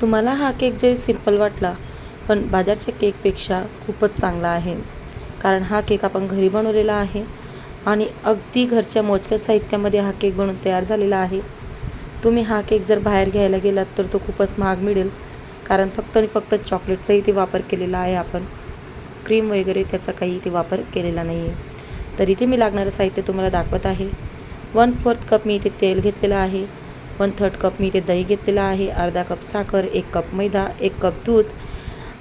तुम्हाला हा केक जरी सिंपल वाटला पण बाजारच्या केकपेक्षा खूपच चांगला आहे. कारण हा केक आपण घरी बनवलेला आहे आणि अगदी घरच्या मोजक्या साहित्यामध्ये हा केक बनवून तयार झालेला आहे. तुम्ही हा केक जर बाहेर घ्यायला गेलात तर तो खूपच महाग मिळेल कारण फक्त आणि फक्त चॉकलेटचा इथे वापर केलेला आहे आपण. क्रीम वगैरे त्याचा काही इथे वापर केलेला नाही आहे तर इथे मी लागणारं साहित्य तुम्हाला दाखवत आहे. वन फोर्थ कप मी इथे तेल घेतलेलं आहे. वन थर्ड कप मी इथे दही घेतलेला आहे अर्धा कप साखर एक कप मैदा एक कप दूध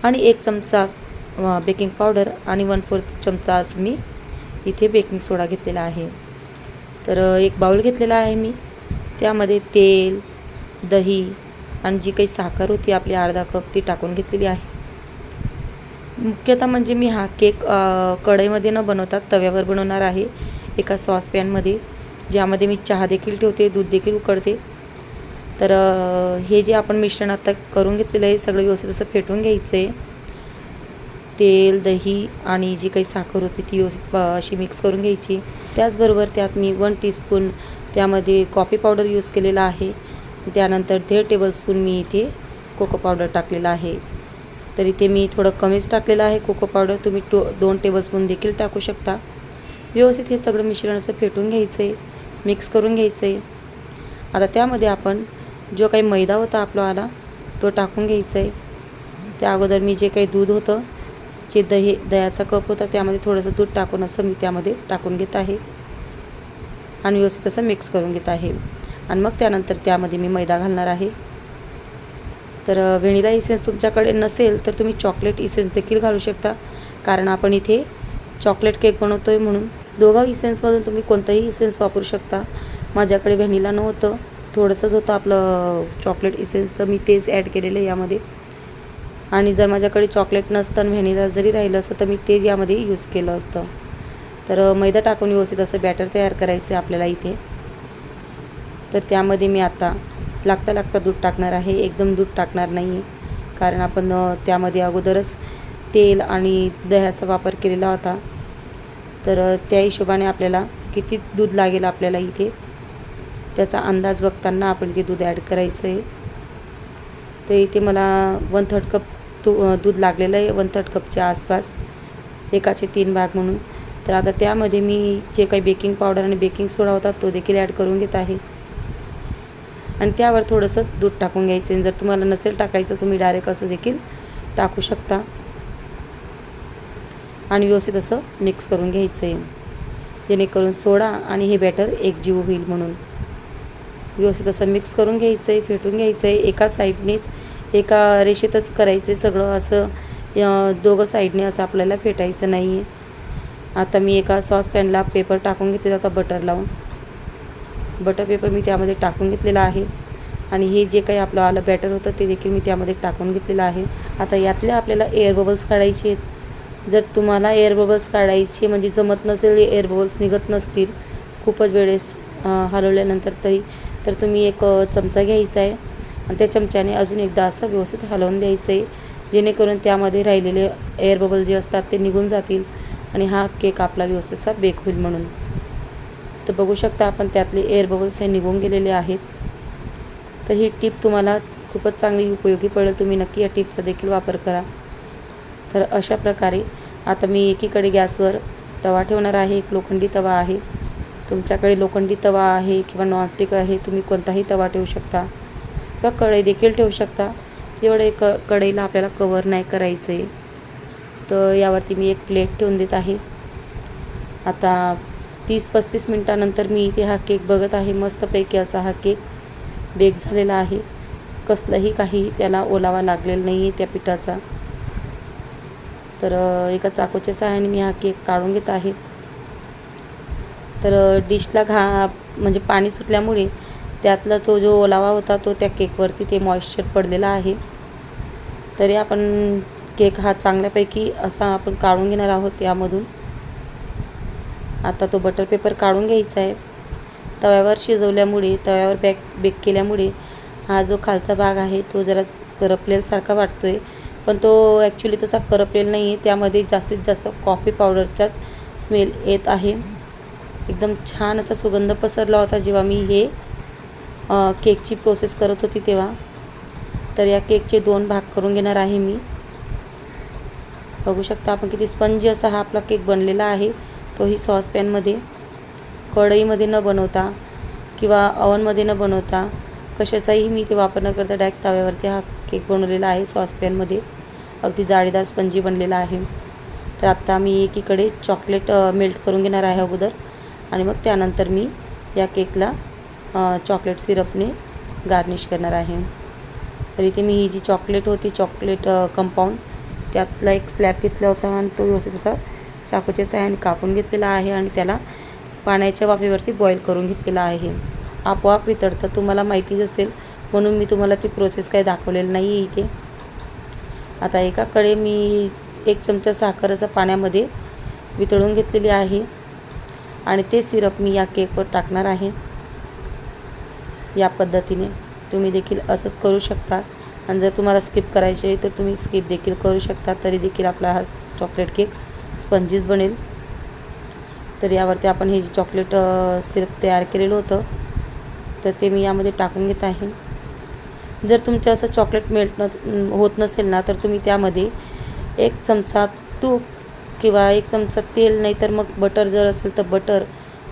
आणि एक चमचा बेकिंग पावडर आणि वन फोर्थ चमचा असं मी इथे बेकिंग सोडा घेतलेला आहे. तर एक बाऊल घेतलेला आहे मी. त्यामध्ये तेल दही आणि जी काही साखर होती आपली अर्धा कप ती टाकून घेतलेली आहे. मुख्यतः म्हणजे मी हा केक कढईमध्ये न बनवता तव्यावर बनवणार आहे. एका सॉसपॅनमध्ये ज्यामध्ये मी चहा देखील ठेवते दूध देखील उकडते. तर हे जे आपण मिश्रण आता करून घेतलेलं आहे सगळं व्यवस्थित असं फेटून घ्यायचं आहे. तेल दही आणि जी काही साखर होती ती व्यवस्थित अशी मिक्स करून घ्यायची. त्याचबरोबर त्यात मी वन टीस्पून त्यामध्ये कॉफी पावडर यूज केलेला आहे. त्यानंतर दीड टेबलस्पून मी इथे कोको पावडर टाकलेला आहे. तर इथे मी थोडं कमीच टाकलेलं आहे कोको पावडर तुम्ही टो दोन टेबलस्पून देखील टाकू शकता. व्यवस्थित हे सगळं मिश्रण असं फेटून घ्यायचं आहे मिक्स करून घ्यायचं आहे. आता त्यामध्ये आपण जो काही मैदा होता आपला आला तो टाकून घ्यायचा आहे त्या अगोदर मी जे काही दूध होतं जे दही दह्याचा कप होता त्यामध्ये थोडंसं दूध टाकून असं मी त्यामध्ये टाकून घेत आहे. आणि व्यवस्थित असं मिक्स करून घेत आहे. आणि मग त्यानंतर त्यामध्ये मी मैदा घालणार आहे. तर व्हेनिला इसेन्स तुमच्याकडे नसेल तर तुम्ही चॉकलेट इसेन्स देखील घालू शकता. कारण आपण इथे चॉकलेट केक बनवतो आहे म्हणून. दोघा इसेन्समधून तुम्ही कोणतंही इसेन्स वापरू शकता. माझ्याकडे व्हॅनिला नव्हतं. थोडंसंच होतं आपलं चॉकलेट इसेन्स तर मी तेच ॲड केलेलं आहे यामध्ये. आणि जर माझ्याकडे चॉकलेट नसतं आणि व्हॅनिला जरी राहिलं असतं तर मी तेच यामध्ये यूज केलं असतं. तर मैदा टाकून व्यवस्थित असं बॅटर तयार करायचं आहे आपल्याला इथे. तर त्यामध्ये मी आता लागता लागता दूध टाकणार आहे. एकदम दूध टाकणार नाही आहे कारण आपण त्यामध्ये अगोदरच तेल आणि दह्याचा वापर केलेला होता. तर त्या हिशोबाने आपल्याला किती दूध लागेल आपल्याला इथे? त्याचा अंदाज बघताना आपण ते दूध ॲड करायचं आहे. तर इथे मला वन थर्ड कप तू दूध लागलेलं आहे वन थर्ड कपच्या आसपास. एकाचे तीन भाग म्हणून. तर आता त्यामध्ये मी जे काही बेकिंग पावडर आणि बेकिंग सोडा होता तो देखील ॲड करून घेत आहे. आणि त्यावर थोडंसं दूध टाकून घ्यायचं जर तुम्हाला नसेल टाकायचं तुम्ही डायरेक्ट असं देखील टाकू शकता. आणि व्यवस्थित असं मिक्स करून घ्यायचं आहे. जेणेकरून सोडा आणि हे बॅटर एकजीव होईल म्हणून. व्यवस्थित असं मिक्स करून घ्यायचं आहे फेटून घ्यायचं आहे एका साईडनेच एका रेषेतच करायचं आहे सगळं असं दोघं साईडने असं आपल्याला फेटायचं नाही आहे आता मी एका सॉसपॅनला पेपर टाकून घेतलेला होता बटर लावून. बटर पेपर मी त्यामध्ये टाकून घेतलेला आहे. आणि हे जे काही आपलं आलं बॅटर होतं ते देखील मी त्यामध्ये टाकून घेतलेलं आहे. आता यातल्या आपल्याला एअर बबल्स काढायचे आहेत. जर तुम्हाला एअर बबल्स काढायचे म्हणजे जमत नसेल एअर बबल्स निघत नसतील खूपच वेळेस हलवल्यानंतर तरी तर तुम्ही एक चमचा घ्यायचा आहे. आणि त्या चमच्याने अजून एकदा असं व्यवस्थित हलवून द्यायचं आहे जेणेकरून त्यामध्ये राहिलेले एअर बबल जे असतात ते निघून जातील आणि हा केक आपला व्यवस्थितचा बेक होईल म्हणून. तर बघू शकता आपण त्यातले एअर बबल्स हे निघून गेलेले आहेत. तर ही टीप तुम्हाला खूपच चांगली उपयोगी पडेल. तुम्ही नक्की या टीपचा देखील वापर करा. तर अशा प्रकारे आता मी एकीकडे गॅसवर तवा ठेवणार आहे. एक लोखंडी तवा आहे. तुमच्याकडे लोखंडी तवा आहे किंवा नॉनस्टिक आहे तुम्ही कोणताही तवा ठेवू शकता. किंवा कढई देखील ठेवू शकता. एवढे क कढईला आपल्याला कवर नाही करायचं. आहे तर यावरती मी एक प्लेट ठेवून देत आहे. आता तीस पस्तीस मिनटानंतर मी इथे हा केक बघत आहे. मस्तपैकी असा हा केक बेक झालेला आहे. कसलंही काही त्याला ओलावा लागलेला नाही आहे त्या पिठाचा. तर एका चाकूच्या सहाय्याने मी हा केक काढून घेत आहे. तर डिशला घा म्हणजे पाणी सुटल्यामुळे त्यातला तो जो ओलावा होता तो त्या केकवरती ते मॉइश्चर पडलेला आहे. तरी आपण केक हा चांगल्यापैकी असा आपण काढून घेणार आहोत यामधून. आता तो बटर पेपर काढून घ्यायचा आहे. तव्यावर शिजवल्यामुळे तव्यावर बॅक बेक केल्यामुळे हा जो खालचा भाग आहे तो जरा करपलेलसारखा वाटतो आहे पण तो ॲक्च्युली तसा करपलेला नाही आहे त्यामध्ये जास्तीत जास्त कॉफी पावडरचाच स्मेल येत आहे. एकदम छान असा सुगंध पसरला होता जेव्हा मी हे केकची प्रोसेस करत होती तेव्हा. तर या केकचे दोन भाग करून घेणार आहे मी. बघू शकता आपण किती स्पंजी असा हा आपला केक बनलेला आहे. तोही सॉसपॅनमध्ये कढईमध्ये न बनवता किंवा अवनमध्ये न बनवता कशाचाही मी ते वापर न करता डायरेक्ट तव्यावरती हा केक बनवलेला आहे सॉसपॅनमध्ये अगदी जाळीदार स्पंजी बनलेला आहे. तर आत्ता मी एकीकडे चॉकलेट मेल्ट करून घेणार आहे अगोदर. आणि मग त्यानंतर मी या केकला चॉकलेट सिरपने गार्निश करणार आहे. तर इथे मी ही जी चॉकलेट होती चॉकलेट कंपाऊंड त्यातला एक स्लॅब घेतला होता आणि तो व्यवस्थित असा चाकूच्या सहाय्याने कापून घेतलेला आहे आणि त्याला पाण्याच्या वाफेवरती बॉईल करून घेतलेला आहे. आपोआप वितळतं तुम्हाला माहितीच असेल म्हणून मी तुम्हाला ती प्रोसेस काही दाखवलेली नाही आहे इथे. आता एकाकडे मी एक चमचा साखर असं पाण्यामध्ये वितळून घेतलेली आहे. आणि ते सिरप मी या केकवर टाकणार आहे. या पद्धतीने तुम्ही देखील असंच करू शकता. आणि जर तुम्हाला स्किप करायचे आहे तर तुम्ही स्किप देखील करू शकता. तरी देखील आपला हा चॉकलेट केक स्पंजीस बनेल. तर यावरती आपण हे जे चॉकलेट सिरप तयार केलेलं होतं तर ते मी यामध्ये टाकून घेत आहे. जर तुमचं असं चॉकलेट मेल्ट न होत नसेल ना तर तुम्ही त्यामध्ये एक चमचा तूप किंवा एक चमचा तेल नाही तर मग बटर जर असेल तर बटर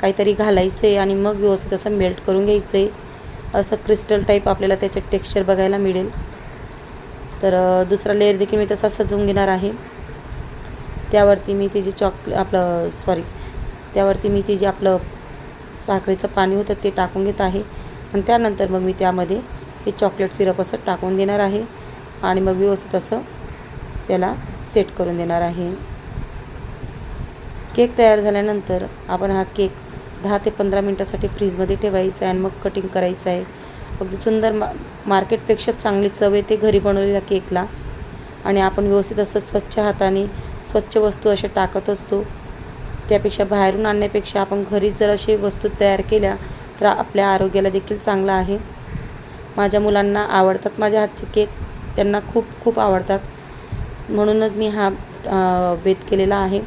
काहीतरी घालायचं आहे आणि मग व्यवस्थित असं मेल्ट करून घ्यायचं. आहे असं क्रिस्टल टाईप आपल्याला त्याचे टेक्स्चर बघायला मिळेल. तर दुसरा लेअर देखील मी तसा सजवून घेणार आहे. त्यावरती मी ते जे चॉकले आपलं सॉरी त्यावरती मी ते जे आपलं साखरेचं पाणी होतं ते टाकून घेत आहे. आणि त्यानंतर मग मी त्यामध्ये हे चॉकलेट सिरप असं टाकून देणार आहे. आणि मग व्यवस्थित असं त्याला सेट करून देणार आहे. केक तयार झाल्यानंतर आपण हा केक दहा ते पंधरा मिनटासाठी फ्रीजमध्ये ठेवायचा आहे आणि मग कटिंग करायचं आहे. अगदी सुंदर मा मार्केटपेक्षा चांगली चव येते घरी बनवलेल्या केकला. आणि आपण व्यवस्थित असं स्वच्छ हाताने स्वच्छ वस्तू अशा टाकत असतो. त्यापेक्षा बाहेरून आणण्यापेक्षा आपण घरीच जर अशी वस्तू तयार केल्या तर आपल्या आरोग्याला देखील चांगलं आहे. माझ्या मुलांना आवडतात माझ्या हातचे केक. त्यांना खूप खूप आवडतात. म्हणूनच मी हा बेत केलेला आहे.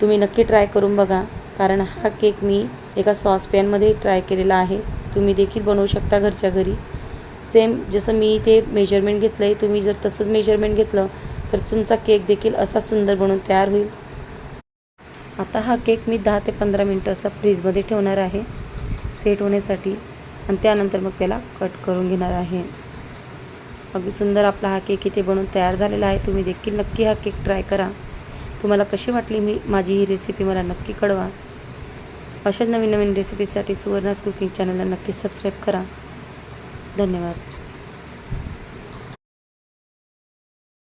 तुम्ही नक्की ट्राय करून बघा. कारण हा केक मी एका सॉसपॅनमध्ये ट्राय केलेला आहे. तुम्ही देखील बनवू शकता घरच्या घरी. सेम जसं मी इथे मेजरमेंट घेतलं आहे तुम्ही जर तसंच मेजरमेंट घेतलं तर तुमचा केक देखील असा सुंदर बनून तयार होईल. आता हा केक मी दहा ते पंधरा मिनटं असा फ्रीजमध्ये ठेवणार आहे. सेट होण्यासाठी. आणि त्यानंतर मग त्याला कट करून घेणार आहे. अगदी सुंदर आपला हा केक इथे बनवून तयार झालेला आहे. तुम्ही देखील नक्की हा केक ट्राय करा. तुम्हाला कशी वाटली मी माझी ही रेसिपी मला नक्की कळवा. अशाच नवीन नवीन रेसिपीसाठी सुवर्णास कुकिंग चॅनलला नक्की सबस्क्राईब करा. धन्यवाद.